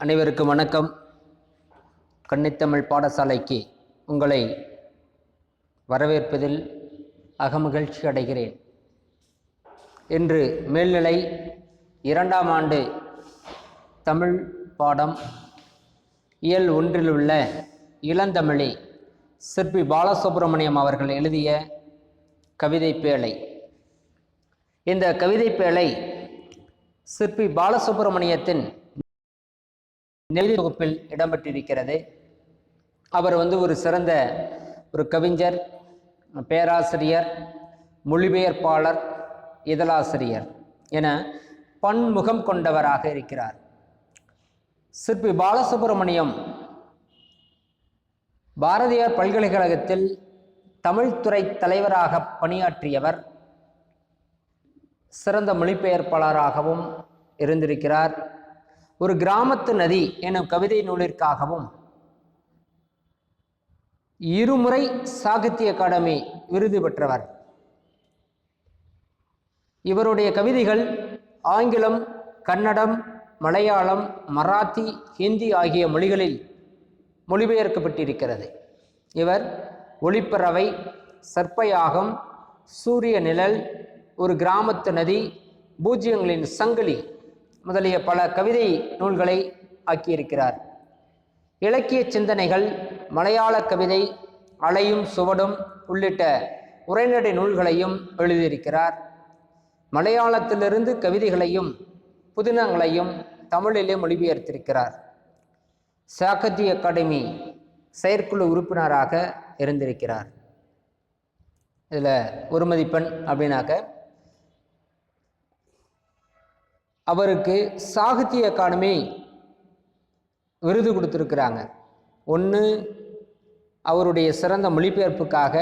அனைவருக்கும் வணக்கம். கன்னித்தமிழ் பாடசாலைக்கு உங்களை வரவேற்பதில் அகமகிழ்ச்சி அடைகிறேன். இன்று மேல்நிலை இரண்டாம் ஆண்டு தமிழ் பாடம் இயல் ஒன்றில் உள்ள இளந்தமிழி சிற்பி பாலசுப்ரமணியம் அவர்கள் எழுதிய கவிதை பேழை. இந்த கவிதை பேழை சிற்பி பாலசுப்ரமணியத்தின் நெறி தொகுப்பில் இடம்பெற்றிருக்கிறது. அவர் வந்து ஒரு சிறந்த ஒரு கவிஞர் பேராசிரியர் மொழிபெயர்ப்பாளர் இதழாசிரியர் என பன்முகம் கொண்டவராக இருக்கிறார். சிற்பி பாலசுப்ரமணியம் பாரதியார் பல்கலைக்கழகத்தில் தமிழ்துறை தலைவராக பணியாற்றியவர். சிறந்த மொழிபெயர்ப்பாளராகவும் இருந்திருக்கிறார். ஒரு கிராமத்து நதி எனும் கவிதை நூலிற்காகவும் இருமுறை சாகித்ய அகாடமி விருது பெற்றவர். இவருடைய கவிதைகள் ஆங்கிலம் கன்னடம் மலையாளம் மராத்தி ஹிந்தி ஆகிய மொழிகளில் மொழிபெயர்க்கப்பட்டிருக்கிறது. இவர் ஒளிப்பறவை சர்ப்பயாகம் சூரிய நிழல் ஒரு கிராமத்து நதி பூஜ்யங்களின் சங்கிலி முதலிய பல கவிதை நூல்களை ஆக்கியிருக்கிறார். இலக்கிய சிந்தனைகள் மலையாள கவிதை அலையும் சுவடும் உள்ளிட்ட உரைநடை நூல்களையும் எழுதியிருக்கிறார். மலையாளத்திலிருந்து கவிதைகளையும் புதினங்களையும் தமிழிலே மொழிபெயர்த்திருக்கிறார். சாகித்ய அகாடமி செயற்குழு உறுப்பினராக இருந்திருக்கிறார். இதில் ஒரு மதிப்பெண் அப்படின்னாக்க அவருக்கு சாகித்ய அகாடமி விருது கொடுத்துருக்குறாங்க. ஒன்று அவருடைய சிறந்த மொழிபெயர்ப்புக்காக.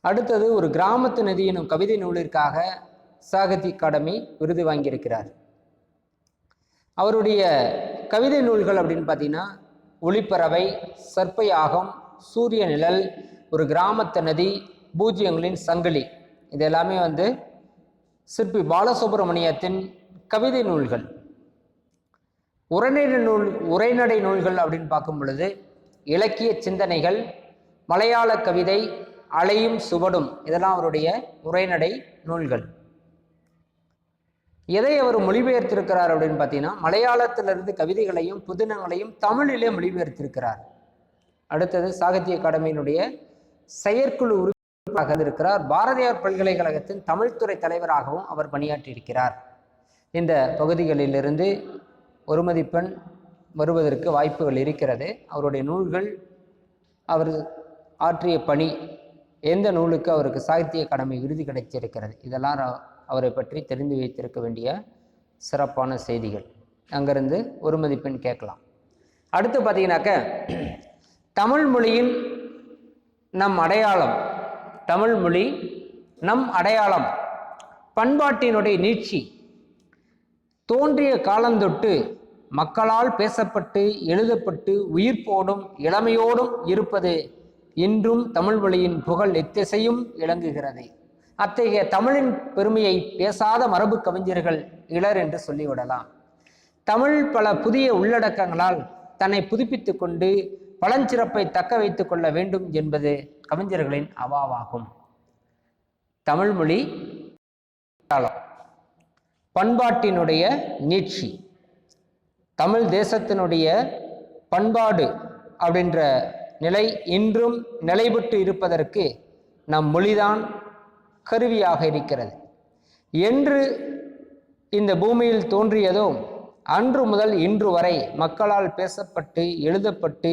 அடுத்தது ஒரு கிராமத்து நதி எனும் கவிதை நூலிற்காக சாகித்ய அகாடமி விருது வாங்கியிருக்கிறார். அவருடைய கவிதை நூல்கள் அப்படின்னு பார்த்தீங்கன்னா ஒளிப்பறவை சர்ப்பயாகம் சூரிய நிழல் ஒரு கிராமத்து நதி பூஜ்யங்களின் சங்கிலி. இது எல்லாமே வந்து சிற்பி பாலசுப்ரமணியத்தின் கவிதை நூல்கள். உரைநடை நூல் உரைநடை நூல்கள் அப்படின்னு பார்க்கும் பொழுது இலக்கிய சிந்தனைகள் மலையாள கவிதை அலையும் சுவடும் இதெல்லாம் அவருடைய உரைநடை நூல்கள். எதை அவர் மொழிபெயர்த்திருக்கிறார் அப்படின்னு பார்த்தீங்கன்னா மலையாளத்திலிருந்து கவிதைகளையும் புதினங்களையும் தமிழிலே மொழிபெயர்த்திருக்கிறார். அடுத்தது சாகித்ய அகாடமியினுடைய செயற்குழு இருக்கிறார் பாரதியார் பல்கலைக்கழகத்தின் தமிழ்துறை தலைவராகவும் அவர் பணியாற்றியிருக்கிறார். இந்த பகுதிகளிலிருந்து ஒரு மதிப்பெண் வருவதற்கு வாய்ப்புகள் இருக்கிறது. அவருடைய நூல்கள் அவர் ஆற்றிய பணி எந்த நூலுக்கு அவருக்கு சாகித்ய அகாடமி விருது கிடைச்சிருக்கிறது இதெல்லாம் அவரை பற்றி தெரிந்து வைத்திருக்க வேண்டிய சிறப்பான செய்திகள். அங்கிருந்து ஒரு மதிப்பெண் கேட்கலாம். அடுத்து பார்த்தீங்கன்னாக்க தமிழ் மொழியின் நம் அடையாளம் தமிழ் மொழி நம் அடையாளம். பண்பாட்டினுடைய நீட்சி. தோன்றிய காலந்தொட்டு மக்களால் பேசப்பட்டு எழுதப்பட்டு உயிர்ப்போடும் இளமையோடும் இருப்பது இன்றும் தமிழ் மொழியின் புகழ் எத்திசையும் இளங்குகிறது அத்தகைய தமிழின் பெருமையை பேசாத மரபு கவிஞர்கள் இளர் என்று சொல்லிவிடலாம். தமிழ் பல புதிய உள்ளடக்கங்களால் தன்னை புதுப்பித்துக் கொண்டு பழஞ்சிறப்பை தக்க வைத்துக் கொள்ள வேண்டும் என்பது கவிஞர்களின் அவாவாகும். தமிழ்மொழி பண்பாட்டினுடைய நீட்சி. தமிழ் தேசத்தினுடைய பண்பாடு அப்படின்ற நிலை இன்றும் நிலைபெற்று இருப்பதற்கு நம் மொழிதான் கருவியாக இருக்கிறது. என்று இந்த பூமியில் தோன்றியதோ அன்று முதல் இன்று வரை மக்களால் பேசப்பட்டு எழுதப்பட்டு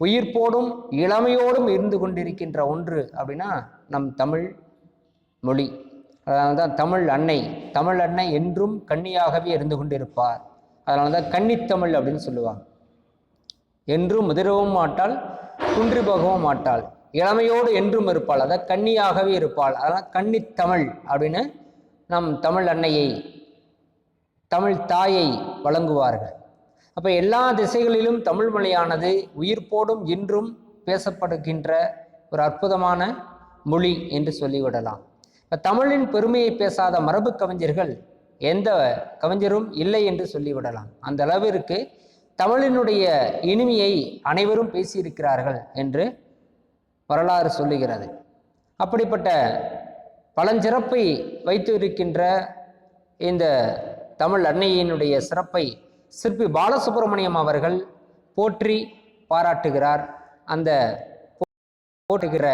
உயிர்ப்போடும் இளமையோடும் இருந்து கொண்டிருக்கின்ற ஒன்று அப்படின்னா நம் தமிழ் மொழி. அதனால தான் தமிழ் அன்னை தமிழ் அன்னை என்றும் கன்னியாகவே இருந்து கொண்டிருப்பார். அதனால தான் கன்னித்தமிழ் அப்படின்னு சொல்லுவாங்க. என்றும் முதிரவும் மாட்டாள் குன்றி போகவும் மாட்டாள். இளமையோடு என்றும் இருப்பாள் அதான் கன்னியாகவே இருப்பாள். அதனால் கன்னித்தமிழ் அப்படின்னு நம் தமிழ் அன்னையை தமிழ் தாயை வழங்குவார்கள். அப்போ எல்லா திசைகளிலும் தமிழ் மொழியானது உயிர்ப்போடும் இன்றும் பேசப்படுகின்ற ஒரு அற்புதமான மொழி என்று சொல்லிவிடலாம். இப்போ தமிழின் பெருமையை பேசாத மரபு கவிஞர்கள் எந்த கவிஞரும் இல்லை என்று சொல்லிவிடலாம். அந்த அளவிற்கு தமிழினுடைய இனிமையை அனைவரும் பேசியிருக்கிறார்கள் என்று வரலாறு சொல்லுகிறது. அப்படிப்பட்ட பழஞ்சிறப்பை வைத்து இருக்கின்ற இந்த தமிழ் அன்னையினுடைய சிறப்பை சிற்பி பாலசுப்ரமணியம் அவர்கள் போற்றி பாராட்டுகிறார். அந்த போட்டுகிற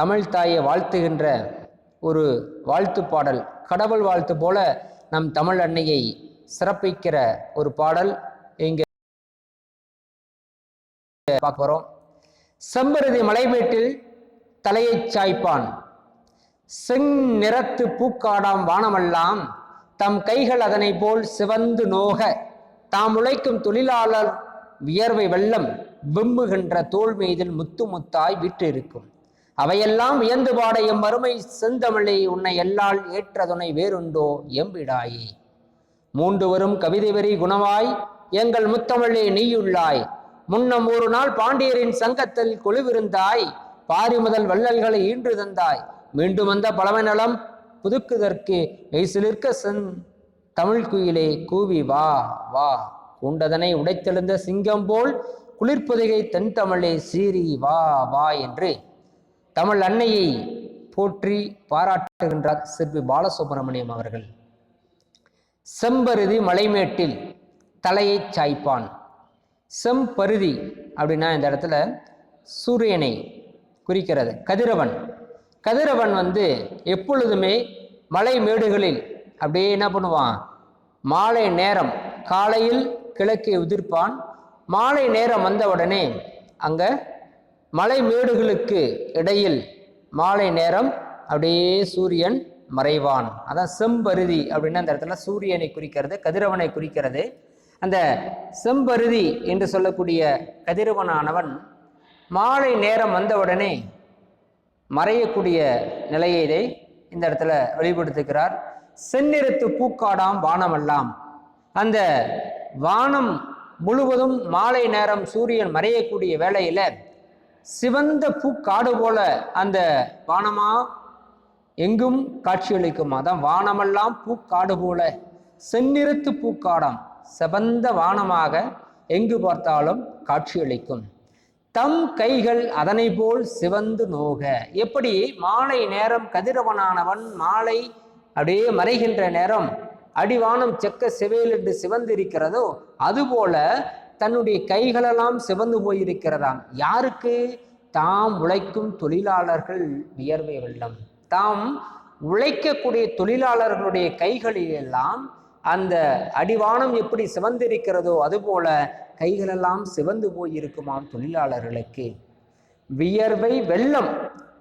தமிழ் தாயை வாழ்த்துகின்ற ஒரு வாழ்த்து பாடல் கடவுள் வாழ்த்து போல நம் தமிழ் அன்னையை சிறப்பிக்கிற ஒரு பாடல் இங்கே பார்க்க போறோம். செம்பருதி மலைமேட்டில் தலையைச் சாய்ப்பான். செங் நிறத்து பூக்காடாம் வானமெல்லாம் தம் கைகள் அதனை போல் சிவந்து நோக தாம் உழைக்கும் தொழிலாளர் வியர்வை வெள்ளம் விம்முகின்ற தோல் மீதில் முத்து முத்தாய் விற்றிருக்கும். அவையெல்லாம் வியந்து பாட எம் மறுமை செந்தமிழை உன்னை எல்லால் ஏற்றதுனை வேறுண்டோ எம்பிடாயே மூன்று வரும் கவிதை வரி குணமாய் எங்கள் முத்தமிழே நீயுள்ளாய். முன்னம் ஒரு நாள் பாண்டியரின் சங்கத்தில் கொழுவிருந்தாய் பாரி முதல் வள்ளல்களை ஈன்று தந்தாய். மீண்டும் வந்த பழமை நலம் புதுக்குதற்கு மெய்சிலிருக்க சென் தமிழ்குயிலே கூவி வா வா. உண்டதனை உடைத்தெழுந்த சிங்கம் போல் குளிர்பொதிகை தென் தமிழே சீறி வா வா என்று தமிழ் அன்னையை போற்றி பாராட்டுகின்றார் சிற்பி பாலசுப்ரமணியம் அவர்கள். செம்பருதி மலைமேட்டில் தலையை சாய்ப்பான். செம்பருதி அப்படின்னா இந்த இடத்துல சூரியனை குறிக்கிறது. கதிரவன் கதிரவன் வந்து எப்பொழுதுமே மலை மேடுகளில் அப்படியே என்ன பண்ணுவான்? மாலை நேரம் காலையில் கிழக்கே உதிர்ப்பான். மாலை நேரம் வந்தவுடனே அங்க மலை மேடுகளுக்கு இடையில் மாலை நேரம் அப்படியே சூரியன் மறைவான். அதான் செம்பருதி அப்படின்னா அந்த இடத்துல சூரியனை குறிக்கிறது கதிரவனை குறிக்கிறது. அந்த செம்பருதி என்று சொல்லக்கூடிய கதிரவனானவன் மாலை நேரம் வந்தவுடனே மறையக்கூடிய நிலையை இதை இந்த இடத்துல வெளிப்படுத்துகிறார். செந்நிறத்து பூக்காடாம் வானமெல்லாம். அந்த வானம் முழுவதும் மாலை நேரம் சூரியன் மறையக்கூடிய வேளையில் சிவந்த பூக்காடு போல அந்த வானமா எங்கும் காட்சியளிக்கும் அதான் வானமெல்லாம் பூக்காடு போல. செந்நிறத்து பூக்காடாம். செவந்த வானமாக எங்கு பார்த்தாலும் காட்சியளிக்கும் தம் கைகள் அதனை போல் சிவந்து நோக. எப்படி? மாலை நேரம் கதிரவனானவன் மாலை அப்படியே மறைகின்ற நேரம் அடிவானம் செக்க சிவையில் என்று சிவந்து இருக்கிறதோ அதுபோல தன்னுடைய கைகளெல்லாம் சிவந்து போயிருக்கிறதாம். யாருக்கு? தாம் உழைக்கும் தொழிலாளர்கள் வியர்வை வெள்ளம். தாம் உழைக்கக்கூடிய தொழிலாளர்களுடைய கைகளில் எல்லாம் அந்த அடிவானம் எப்படி சிவந்திருக்கிறதோ அதுபோல கைகளெல்லாம் சிவந்து போயிருக்குமாம் தொழிலாளர்களுக்கு. வியர்வை வெள்ளம்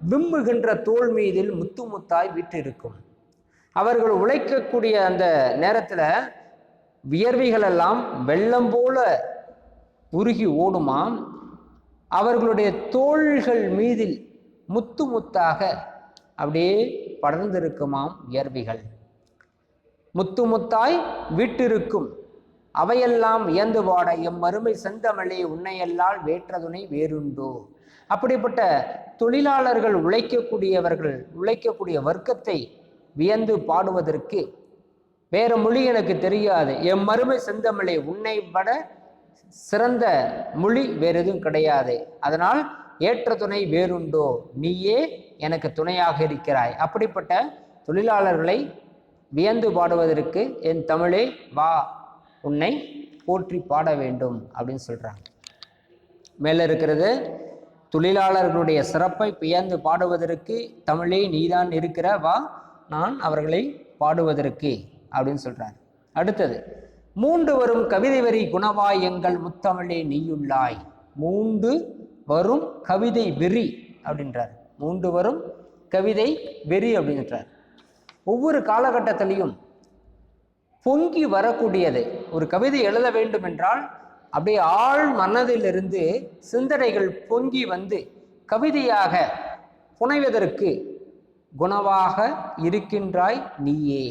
விம்புகின்ற தோல் மீதில் முத்து முத்தாய் விட்டிருக்கும் அவர்கள் உழைக்கக்கூடிய அந்த நேரத்தில் வியர்வைகளெல்லாம் வெள்ளம் போல உருகி ஓடுமாம். அவர்களுடைய தோள்கள் மீதில் முத்து முத்தாக அப்படியே படர்ந்திருக்குமாம் வியர்வைகள். முத்து முத்தாய் விட்டிருக்கும். அவையெல்லாம் வியந்து பாட எம் மறுமை செந்தமிழே உன்னையல்லால் வேற்றதுனை வேறுண்டோ. அப்படிப்பட்ட தொழிலாளர்கள் உழைக்கக்கூடியவர்கள் உழைக்கக்கூடிய வர்க்கத்தை வியந்து பாடுவதற்கு வேற மொழி எனக்கு தெரியாது. எம் மறுமை செந்தமிழே உன்னை விட சிறந்த மொழி வேறு எதுவும் கிடையாது. அதனால் ஏற்ற துணை வேறுண்டோ. நீயே எனக்கு துணையாக இருக்கிறாய். அப்படிப்பட்ட தொழிலாளர்களை வியந்து பாடுவதற்கு என் தமிழே வா உன்னை போற்றி பாட வேண்டும் அப்படின்னு சொல்கிறாங்க மேல இருக்கிறது தொழிலாளர்களுடைய சிறப்பை வியந்து பாடுவதற்கு தமிழே நீதான் இருக்கிற வா நான் அவர்களை பாடுவதற்கு அப்படின்னு சொல்றார் அடுத்தது மூன்று வரும் கவிதை வரி குணவாய் எங்கள் முத்தமிழே நீயுள்ளாய். மூன்று வரும் கவிதை வெறி அப்படின்றார். மூன்று வரும் கவிதை வெறி அப்படின்றார். ஒவ்வொரு காலகட்டத்திலையும் பொங்கி வரக்கூடியது. ஒரு கவிதை எழுத வேண்டும் என்றால் அப்படியே ஆழ் மனதிலிருந்து சிந்தனைகள் பொங்கி வந்து கவிதையாக புனைவதற்கு குணவாக இருக்கின்றாய் நீயே.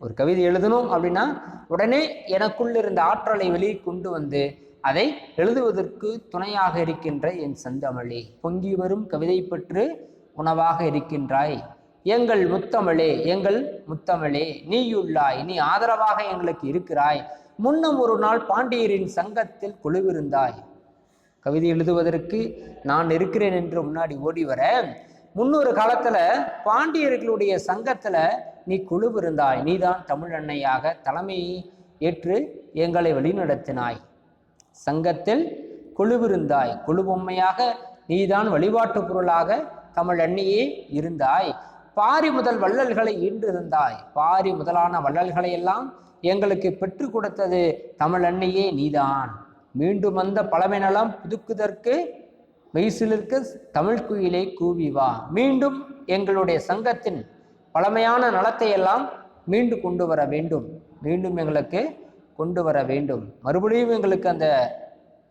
ஒரு கவிதை எழுதணும் அப்படின்னா உடனே எனக்குள் இருந்த ஆற்றலை வெளியே கொண்டு வந்து அதை எழுதுவதற்கு துணையாக இருக்கின்ற என் செந்தமிழே. பொங்கி வரும் கவிதை பெற்று உணவாக இருக்கின்றாய். எங்கள் முத்தமிழே எங்கள் முத்தமிழே நீயுள்ளாய் நீ ஆதரவாக எங்களுக்கு இருக்கிறாய். முன்னும் ஒரு நாள் பாண்டியரின் சங்கத்தில் குழுவிருந்தாய். கவிதை எழுதுவதற்கு நான் இருக்கிறேன் என்று முன்னாடி ஓடி வர முன்னொரு காலத்துல பாண்டியர்களுடைய சங்கத்துல நீ குழுவிருந்தாய். நீதான் தமிழ் அன்னையாக தலைமையை ஏற்று எங்களை வழிநடத்தினாய். சங்கத்தில் குழுவிருந்தாய். குழு பொம்மையாக நீதான் வழிபாட்டு பொருளாக தமிழ் அன்னியே இருந்தாய். பாரி முதல் வள்ளல்களை ஈன்றிருந்தாய். பாரி முதலான வள்ளல்களை எல்லாம் எங்களுக்கு பெற்றுக் கொடுத்தது தமிழ் அன்னையே நீதான். மீண்டும் வந்த பழமைநலம் புதுக்குதற்கு மெய்சிலிற்கு தமிழ் குயிலை கூவி வா. மீண்டும் எங்களுடைய சங்கத்தின் பழமையான நலத்தை எல்லாம் மீண்டு கொண்டு வர வேண்டும். மீண்டும் எங்களுக்கு கொண்டு வர வேண்டும். மறுபடியும் எங்களுக்கு அந்த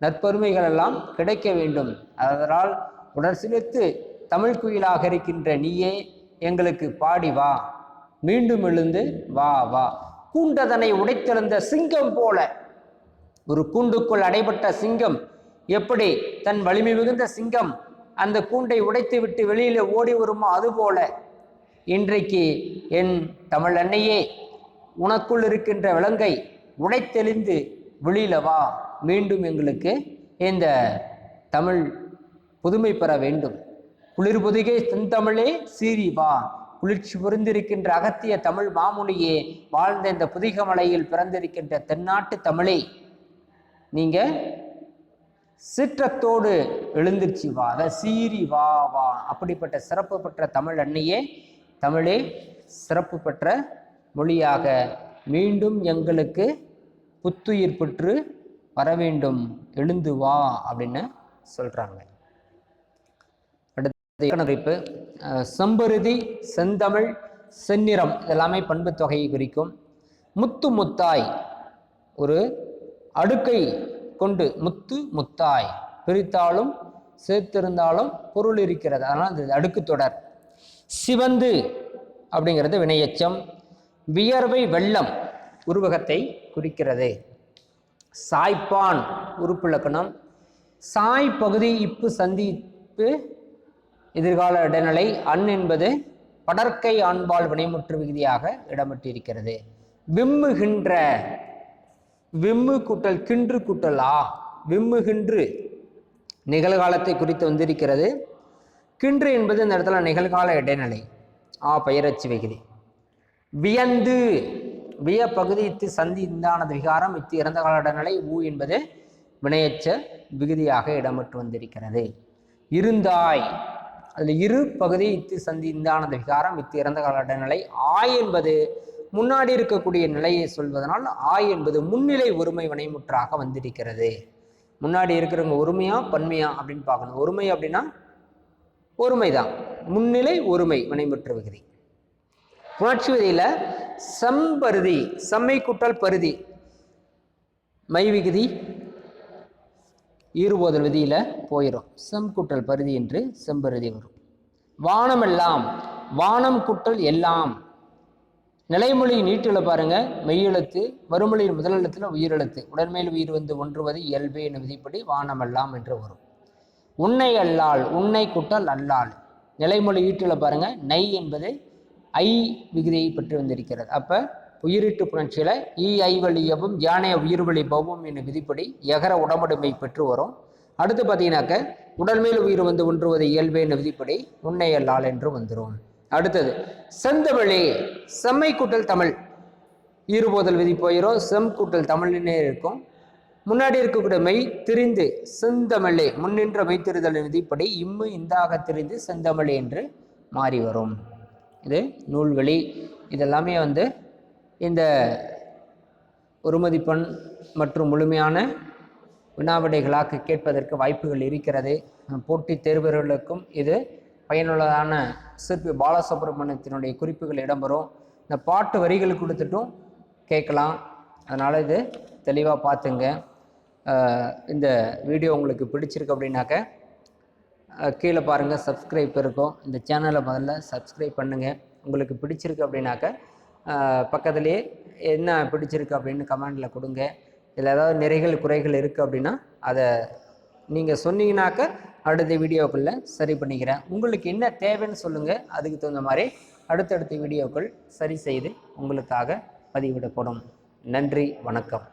நற்பெருமைகள் எல்லாம் கிடைக்க வேண்டும். அதனால் உடற்சிலித்து தமிழ் குயிலாக இருக்கின்ற நீயே எங்களுக்கு பாடி வா. மீண்டும் எழுந்து வா வா. கூண்டதனை உடைத்தெழுந்த சிங்கம் போல. ஒரு கூண்டுக்குள் அடைபட்ட சிங்கம் எப்படி தன் வலிமை மிகுந்த சிங்கம் அந்த கூண்டை உடைத்து விட்டு வெளியில ஓடி வருமோ அதுபோல. இன்றைக்கு என் தமிழ் அன்னையே உனக்குள் இருக்கின்ற விலங்கை உடைத்தெளிந்து வெளியில வா. மீண்டும் எங்களுக்கு இந்த தமிழ் புதுமை பெற வேண்டும். குளிர் பொதிகை தென்தமிழே சீறி வா குளிர்ச்சி புரிந்திருக்கின்ற அகத்திய தமிழ் மாமுனியே வாழ்ந்த இந்த புதிக மலையில் பிறந்திருக்கின்ற தென்னாட்டு தமிழே நீங்க சீற்றத்தோடு எழுந்திருச்சு வா அத சீரி வா வா. அப்படிப்பட்ட சிறப்பு பெற்ற தமிழ் அன்னையே தமிழே சிறப்பு பெற்ற மொழியாக மீண்டும் எங்களுக்கு புத்துயிர் பெற்று வர வேண்டும். எழுந்து வா அப்படின்னு சொல்றாங்க. குறிப்பு செம்பருதி செந்தமிழ் செந்நிறம் இதெல்லாமே பண்பு தொகையை குறிக்கும். முத்து முத்தாய் ஒரு அடுக்கை கொண்டு முத்து முத்தாய். பிரித்தாலும் சேர்த்திருந்தாலும் பொருள் இருக்கிறது. அதனால் அது அடுக்கு தொடர். சிவந்து அப்படிங்கிறது வினையச்சம். வியர்வை வெள்ளம் உருவகத்தை குறிக்கிறது. சாய்ப்பான் உறுப்பிலக்கணம் சாய் பகுதி இப்பு சந்திப்பு எதிர்கால இடைநிலை அன் என்பது படற்கை ஆண்பால் வினைமுற்று விகுதியாக இடம்பெற்றிருக்கிறது. விம்முகின்ற விம்மு கூட்டல் கின்று கூட்டல் ஆ விம்முகின்று நிகழ்காலத்தை குறித்து வந்திருக்கிறது. கின்று என்பது இந்த இடத்துல நிகழ்கால இடைநிலை ஆ பெயரச்சு விகுதி. வியந்து விய பகுதி இத்து சந்தி இந்தானது விகாரம் இத்து இறந்த கால இடைநிலை ஊ என்பது வினையச்ச விகுதியாக இடம்பெற்று வந்திருக்கிறது. இருந்தாய் அதில் இரு பகுதி இத்து சந்தி இந்தானது விகாரம் இத்து இறந்த கால நிலை. ஆய் என்பது முன்னாடி இருக்கக்கூடிய நிலையை சொல்வதனால் ஆய் என்பது முன்னிலை ஒருமை வினைமுற்றாக வந்திருக்கிறது. முன்னாடி இருக்கிறவங்க ஒருமையா பன்மையா அப்படின்னு பார்க்கணும். ஒருமை அப்படின்னா ஒருமை தான் முன்னிலை ஒருமை வினைமுற்று விகுதி. புணர்ச்சி விதியில் செம்பருதி செம்மை குட்டல் பருதி மை விகுதி ஈறுபோதல் விதியில் போயிடும் செம் குட்டல் பருதி என்று செம்பருதி வரும். வானமெல்லாம் வானம் குட்டல் எல்லாம். நிலைமொழி நீட்டில் பாருங்க. மெய்யெழுத்து மறுமொழியின் முதலெழுத்துல உயிரெழுத்து. உடன்மேல் உயிர் வந்து ஒன்றுவது இயல்பே என விதிப்படி வானமெல்லாம் என்று வரும். உன்னை அல்லால் உன்னை குட்டல் அல்லால் நிலைமொழி ஈட்டில் பாருங்க. நை என்பது ஐ விகுதியை பெற்று வந்திருக்கிறது. அப்போ உயிரிட்டு புணர்ச்சியில ஈ ஐ வழியவும் உயிர் வழி பவும் என்னும் விதிப்படி எகர உடம்படுமை பெற்று வரும். அடுத்து பார்த்தீங்கன்னாக்க உடல்மேல் உயிர் வந்து ஒன்றுவது இயல்பு என்ற விதிப்படி உன்னையல்லால் என்று வந்துடும் அடுத்தது செந்தமிழே செம்மை கூட்டல் தமிழ். ஈறுபோதல் விதி போயிடும் செம் கூட்டல் தமிழ்னே இருக்கும். முன்னாடி இருக்கக்கூடிய மெய் திரிந்து செந்தமிழே முன்னின்ற மெய்த்திருதல் விதிப்படி இம்மு இந்தாக திரிந்து செந்தமிழே என்று மாறி வரும். இது நூல்வெளி இதெல்லாமே வந்து இந்த ஒருமதிப்பெண் மற்றும் முழுமையான வினாவிடைகளாக கேட்பதற்கு வாய்ப்புகள் இருக்கிறது. போட்டித் தேர்வர்களுக்கும் இது பயனுள்ளதான சிற்பி பாலசுப்ரமணியத்தினுடைய குறிப்புகள் இடம்பெறும். இந்த பாட்டு வரிகள் கொடுத்துட்டும் கேட்கலாம். அதனால் இது தெளிவாக பார்த்துங்க. இந்த வீடியோ உங்களுக்கு பிடிச்சிருக்கு அப்படின்னாக்க கீழே பாருங்கள் சப்ஸ்கிரைப் இருக்கும். இந்த சேனலை முதல்ல சப்ஸ்கிரைப் பண்ணுங்கள் உங்களுக்கு பிடிச்சிருக்கு அப்படின்னாக்க பக்கத்துலேயே என்ன பிடிச்சிருக்கு அப்படின்னு கமெண்டில் கொடுங்க. இதில் ஏதாவது நிறைகள் குறைகள் இருக்குது அப்படின்னா அதை நீங்கள் சொன்னீங்கன்னாக்க அடுத்த வீடியோக்குள்ளே சரி பண்ணிக்கிறேன். உங்களுக்கு என்ன தேவைன்னு சொல்லுங்கள் அதுக்கு தகுந்த மாதிரி அடுத்தடுத்த வீடியோக்கள் சரி செய்து உங்களுக்காக பதிவிடப்படும். நன்றி வணக்கம்.